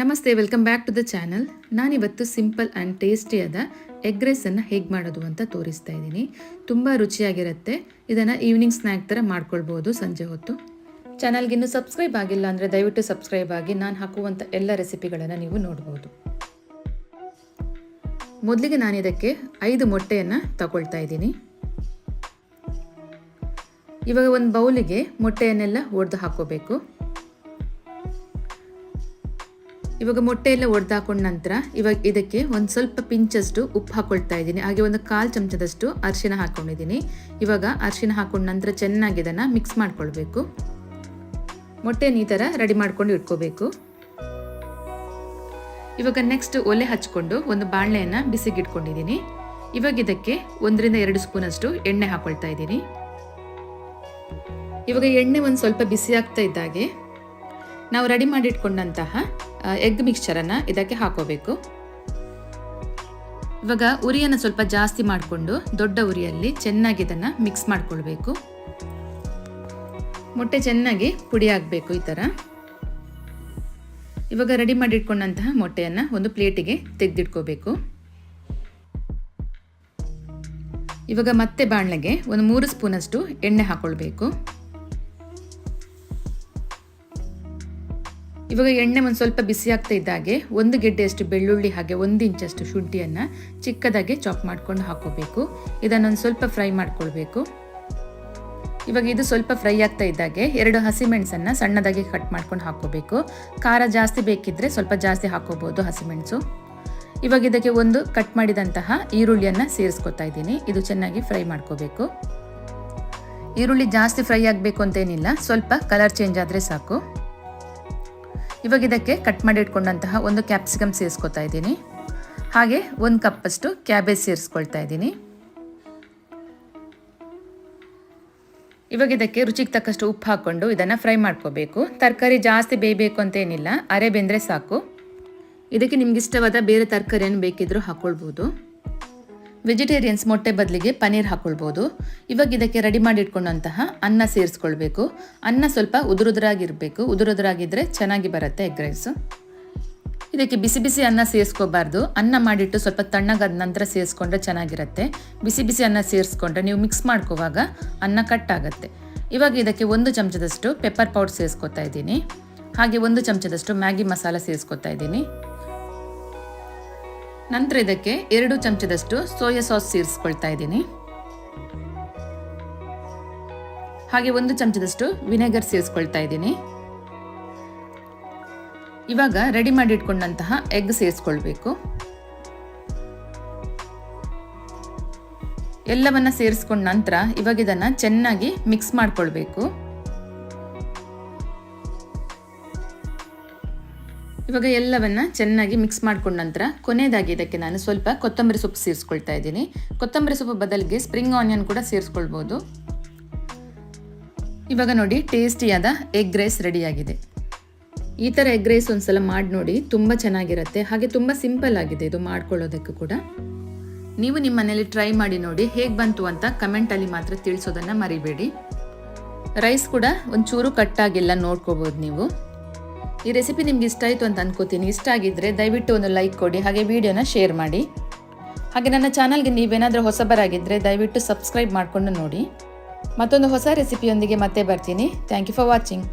ನಮಸ್ತೆ welcome back to the channel ನಾನಿವತ್ತು simple and ಟೇಸ್ಟಿಯಾದ ಎಗ್ ರೈಸನ್ನು ಹೇಗೆ ಮಾಡೋದು ಅಂತ ತೋರಿಸ್ತಾ ಇದ್ದೀನಿ. ತುಂಬ ರುಚಿಯಾಗಿರುತ್ತೆ. ಇದನ್ನು ಈವ್ನಿಂಗ್ ಸ್ನ್ಯಾಕ್ ಥರ ಮಾಡ್ಕೊಳ್ಬೋದು ಸಂಜೆ ಹೊತ್ತು. ಚಾನಲ್ಗೆ ಇನ್ನೂ ಸಬ್ಸ್ಕ್ರೈಬ್ ಆಗಿಲ್ಲ ಅಂದರೆ ದಯವಿಟ್ಟು ಸಬ್ಸ್ಕ್ರೈಬ್ ಆಗಿ ನಾನು ಹಾಕುವಂಥ ಎಲ್ಲ ರೆಸಿಪಿಗಳನ್ನು ನೀವು ನೋಡ್ಬೋದು. ಮೊದಲಿಗೆ ನಾನು ಇದಕ್ಕೆ ಐದು ಮೊಟ್ಟೆಯನ್ನು ತಗೊಳ್ತಾ ಇದ್ದೀನಿ. ಇವಾಗ ಒಂದು ಬೌಲಿಗೆ ಮೊಟ್ಟೆಯನ್ನೆಲ್ಲ ಒಡೆದು ಹಾಕೋಬೇಕು. ಇವಾಗ ಮೊಟ್ಟೆ ಎಲ್ಲ ಒಡೆದು ಹಾಕೊಂಡ ನಂತರ ಇವಾಗ ಇದಕ್ಕೆ ಒಂದು ಸ್ವಲ್ಪ ಪಿಂಚಷ್ಟು ಉಪ್ಪು ಹಾಕೊಳ್ತಾ ಇದ್ದೀನಿ. ಹಾಗೆ ಒಂದು ಕಾಲು ಚಮಚದಷ್ಟು ಅರಿಶಿನ ಹಾಕೊಂಡಿದ್ದೀನಿ. ಇವಾಗ ಅರಿಶಿನ ಹಾಕೊಂಡ ನಂತರ ಚೆನ್ನಾಗಿ ಇದನ್ನು ಮಿಕ್ಸ್ ಮಾಡ್ಕೊಳ್ಬೇಕು. ಮೊಟ್ಟೆನ ಈ ಥರ ರೆಡಿ ಮಾಡ್ಕೊಂಡು ಇಟ್ಕೋಬೇಕು. ಇವಾಗ ನೆಕ್ಸ್ಟ್ ಒಲೆ ಹಚ್ಕೊಂಡು ಒಂದು ಬಾಣಲೆಯನ್ನು ಬಿಸಿಗಿಟ್ಕೊಂಡಿದ್ದೀನಿ. ಇವಾಗ ಇದಕ್ಕೆ ಒಂದರಿಂದ ಎರಡು ಸ್ಪೂನಷ್ಟು ಎಣ್ಣೆ ಹಾಕೊಳ್ತಾ ಇದ್ದೀನಿ. ಇವಾಗ ಎಣ್ಣೆ ಒಂದು ಸ್ವಲ್ಪ ಬಿಸಿ ಆಗ್ತಾ ಇದ್ದಾಗೆ ನಾವು ರೆಡಿ ಮಾಡಿಟ್ಕೊಂಡಂತಹ ಎಗ್ ಮಿಕ್ಸ್ಚರನ್ನು ಇದಕ್ಕೆ ಹಾಕೋಬೇಕು. ಇವಾಗ ಉರಿಯನ್ನು ಸ್ವಲ್ಪ ಜಾಸ್ತಿ ಮಾಡಿಕೊಂಡು ದೊಡ್ಡ ಉರಿಯಲ್ಲಿ ಚೆನ್ನಾಗಿ ಇದನ್ನು ಮಿಕ್ಸ್ ಮಾಡಿಕೊಳ್ಬೇಕು. ಮೊಟ್ಟೆ ಚೆನ್ನಾಗಿ ಪುಡಿ ಆಗಬೇಕು ಈ ಥರ. ಇವಾಗ ರೆಡಿ ಮಾಡಿಟ್ಕೊಂಡಂತಹ ಮೊಟ್ಟೆಯನ್ನು ಒಂದು ಪ್ಲೇಟಿಗೆ ತೆಗೆದಿಟ್ಕೋಬೇಕು. ಇವಾಗ ಮತ್ತೆ ಬಾಣಲೆಗೆ ಒಂದು ಮೂರು ಸ್ಪೂನಷ್ಟು ಎಣ್ಣೆ ಹಾಕೊಳ್ಬೇಕು. ಇವಾಗ ಎಣ್ಣೆ ಒಂದು ಸ್ವಲ್ಪ ಬಿಸಿ ಆಗ್ತಾ ಇದ್ದಾಗೆ ಒಂದು ಗೆಡ್ಡೆಯಷ್ಟು ಬೆಳ್ಳುಳ್ಳಿ ಹಾಗೆ ಒಂದು ಇಂಚಷ್ಟು ಶುಂಠಿಯನ್ನು ಚಿಕ್ಕದಾಗಿ ಚಾಪ್ ಮಾಡ್ಕೊಂಡು ಹಾಕೋಬೇಕು. ಇದನ್ನೊಂದು ಸ್ವಲ್ಪ ಫ್ರೈ ಮಾಡ್ಕೊಳ್ಬೇಕು. ಇವಾಗ ಇದು ಸ್ವಲ್ಪ ಫ್ರೈ ಆಗ್ತಾ ಇದ್ದಾಗೆ ಎರಡು ಹಸಿಮೆಣಸನ್ನು ಸಣ್ಣದಾಗಿ ಕಟ್ ಮಾಡ್ಕೊಂಡು ಹಾಕೋಬೇಕು. ಖಾರ ಜಾಸ್ತಿ ಬೇಕಿದ್ರೆ ಸ್ವಲ್ಪ ಜಾಸ್ತಿ ಹಾಕೋಬೋದು ಹಸಿಮೆಣಸು. ಇವಾಗ ಇದಕ್ಕೆ ಒಂದು ಕಟ್ ಮಾಡಿದಂತಹ ಈರುಳ್ಳಿಯನ್ನು ಸೇರಿಸ್ಕೊತಾ ಇದ್ದೀನಿ. ಇದು ಚೆನ್ನಾಗಿ ಫ್ರೈ ಮಾಡ್ಕೋಬೇಕು. ಈರುಳ್ಳಿ ಜಾಸ್ತಿ ಫ್ರೈ ಆಗಬೇಕು ಅಂತೇನಿಲ್ಲ, ಸ್ವಲ್ಪ ಕಲರ್ ಚೇಂಜ್ ಆದರೆ ಸಾಕು. ಇವಾಗ ಇದಕ್ಕೆ ಕಟ್ ಮಾಡಿ ಇಟ್ಕೊಂಡಂತಹ ಒಂದು ಕ್ಯಾಪ್ಸಿಕಮ್ ಸೇರಿಸ್ಕೊತಾ ಇದ್ದೀನಿ. ಹಾಗೆ ಒಂದು ಕಪ್ಪಷ್ಟು ಕ್ಯಾಬೇಜ್ ಸೇರಿಸ್ಕೊಳ್ತಾ ಇದ್ದೀನಿ. ಇವಾಗ ಇದಕ್ಕೆ ರುಚಿಗೆ ತಕ್ಕಷ್ಟು ಉಪ್ಪು ಹಾಕ್ಕೊಂಡು ಇದನ್ನು ಫ್ರೈ ಮಾಡ್ಕೋಬೇಕು. ತರಕಾರಿ ಜಾಸ್ತಿ ಬೇಯಬೇಕು ಅಂತ ಏನಿಲ್ಲ, ಅರೆ ಬೆಂದರೆ ಸಾಕು. ಇದಕ್ಕೆ ನಿಮ್ಗೆ ಇಷ್ಟವಾದ ಬೇರೆ ತರಕಾರಿಯನ್ನು ಬೇಕಿದ್ದರೂ ಹಾಕ್ಕೊಳ್ಬೋದು ವೆಜಿಟೇರಿಯನ್ಸ್ ಮೊಟ್ಟೆ ಬದಲಿಗೆ ಪನೀರ್ ಹಾಕ್ಕೊಳ್ಬೋದು ಇವಾಗ ಇದಕ್ಕೆ ರೆಡಿ ಮಾಡಿ ಇಟ್ಕೊಂಡಂತಹ ಅನ್ನ ಸೇರಿಸ್ಕೊಳ್ಬೇಕು. ಅನ್ನ ಸ್ವಲ್ಪ ಉದುರುದ್ರಾಗಿರಬೇಕು. ಉದುರುದ್ರಾಗಿದ್ದರೆ ಚೆನ್ನಾಗಿ ಬರುತ್ತೆ ಎಗ್ ರೈಸು. ಇದಕ್ಕೆ ಬಿಸಿ ಬಿಸಿ ಅನ್ನ ಸೇರಿಸ್ಕೋಬಾರ್ದು. ಅನ್ನ ಮಾಡಿಟ್ಟು ಸ್ವಲ್ಪ ತಣ್ಣಗಾದ ನಂತರ ಸೇರಿಸ್ಕೊಂಡ್ರೆ ಚೆನ್ನಾಗಿರುತ್ತೆ. ಬಿಸಿ ಬಿಸಿ ಅನ್ನ ಸೇರಿಸ್ಕೊಂಡ್ರೆ ನೀವು ಮಿಕ್ಸ್ ಮಾಡ್ಕೋವಾಗ ಅನ್ನ ಕಟ್ ಆಗುತ್ತೆ ಇವಾಗ ಇದಕ್ಕೆ ಒಂದು ಚಮಚದಷ್ಟು ಪೆಪ್ಪರ್ ಪೌಡರ್ ಸೇರಿಸ್ಕೊತಾ ಇದ್ದೀನಿ. ಹಾಗೆ ಒಂದು ಚಮಚದಷ್ಟು ಮ್ಯಾಗಿ ಮಸಾಲ ಸೇರಿಸ್ಕೊತಾ ಇದ್ದೀನಿ. ನಂತರ ಇದಕ್ಕೆ ಎರಡು ಚಮಚದಷ್ಟು ಸೋಯಾ ಸಾಸ್ ಸೇರಿಸ್ಕೊಳ್ತಾ ಇದ್ದೀನಿ. ಹಾಗೆ ಒಂದು ಚಮಚದಷ್ಟು ವಿನೆಗರ್ ಸೇರಿಸ್ಕೊಳ್ತಾ ಇದ್ದೀನಿ. ಇವಾಗ ರೆಡಿ ಮಾಡಿ ಇಟ್ಕೊಂಡಂತಹ ಎಗ್ ಸೇರಿಸ್ಕೊಳ್ಬೇಕು. ಎಲ್ಲವನ್ನ ಸೇರಿಸ್ಕೊಂಡ ನಂತರ ಇವಾಗ ಇದನ್ನ ಚೆನ್ನಾಗಿ ಮಿಕ್ಸ್ ಮಾಡ್ಕೊಳ್ಬೇಕು. ಇವಾಗ ಎಲ್ಲವನ್ನ ಚೆನ್ನಾಗಿ ಮಿಕ್ಸ್ ಮಾಡ್ಕೊಂಡ ನಂತರ ಕೊನೆಯದಾಗಿ ಇದಕ್ಕೆ ನಾನು ಸ್ವಲ್ಪ ಕೊತ್ತಂಬರಿ ಸೊಪ್ಪು ಸೇರಿಸ್ಕೊಳ್ತಾ ಇದ್ದೀನಿ. ಕೊತ್ತಂಬರಿ ಸೊಪ್ಪು ಬದಲಿಗೆ ಸ್ಪ್ರಿಂಗ್ ಆನಿಯನ್ ಕೂಡ ಸೇರಿಸ್ಕೊಳ್ಬೋದು. ಇವಾಗ ನೋಡಿ ಟೇಸ್ಟಿಯಾದ ಎಗ್ ರೈಸ್ ರೆಡಿಯಾಗಿದೆ ಈ ಥರ ಎಗ್ ರೈಸ್ ಒಂದ್ಸಲ ಮಾಡಿ ನೋಡಿ ತುಂಬ ಚೆನ್ನಾಗಿರುತ್ತೆ. ಹಾಗೆ ತುಂಬ ಸಿಂಪಲ್ ಆಗಿದೆ ಇದು ಮಾಡ್ಕೊಳ್ಳೋದಕ್ಕೆ ಕೂಡ. ನೀವು ನಿಮ್ಮ ಮನೇಲಿ ಟ್ರೈ ಮಾಡಿ ನೋಡಿ ಹೇಗೆ ಬಂತು ಅಂತ ಕಮೆಂಟಲ್ಲಿ ಮಾತ್ರ ತಿಳಿಸೋದನ್ನು ಮರಿಬೇಡಿ. ರೈಸ್ ಕೂಡ ಒಂಚೂರು ಕಟ್ಟಾಗಿಲ್ಲ ನೋಡ್ಕೋಬೋದು ನೀವು. ಈ ರೆಸಿಪಿ ನಿಮ್ಗೆ ಇಷ್ಟ ಆಯಿತು ಅಂತ ಅನ್ಕೋತೀನಿ. ಇಷ್ಟ ಆಗಿದ್ದರೆ ದಯವಿಟ್ಟು ಒಂದು ಲೈಕ್ ಕೊಡಿ, ಹಾಗೆ ವಿಡಿಯೋನ ಶೇರ್ ಮಾಡಿ. ಹಾಗೆ ನನ್ನ ಚಾನಲ್ಗೆ ನೀವೇನಾದರೂ ಹೊಸಬರಾಗಿದ್ದರೆ ದಯವಿಟ್ಟು ಸಬ್ಸ್ಕ್ರೈಬ್ ಮಾಡಿಕೊಂಡು ನೋಡಿ. ಮತ್ತೊಂದು ಹೊಸ ರೆಸಿಪಿಯೊಂದಿಗೆ ಮತ್ತೆ ಬರ್ತೀನಿ. Thank you for watching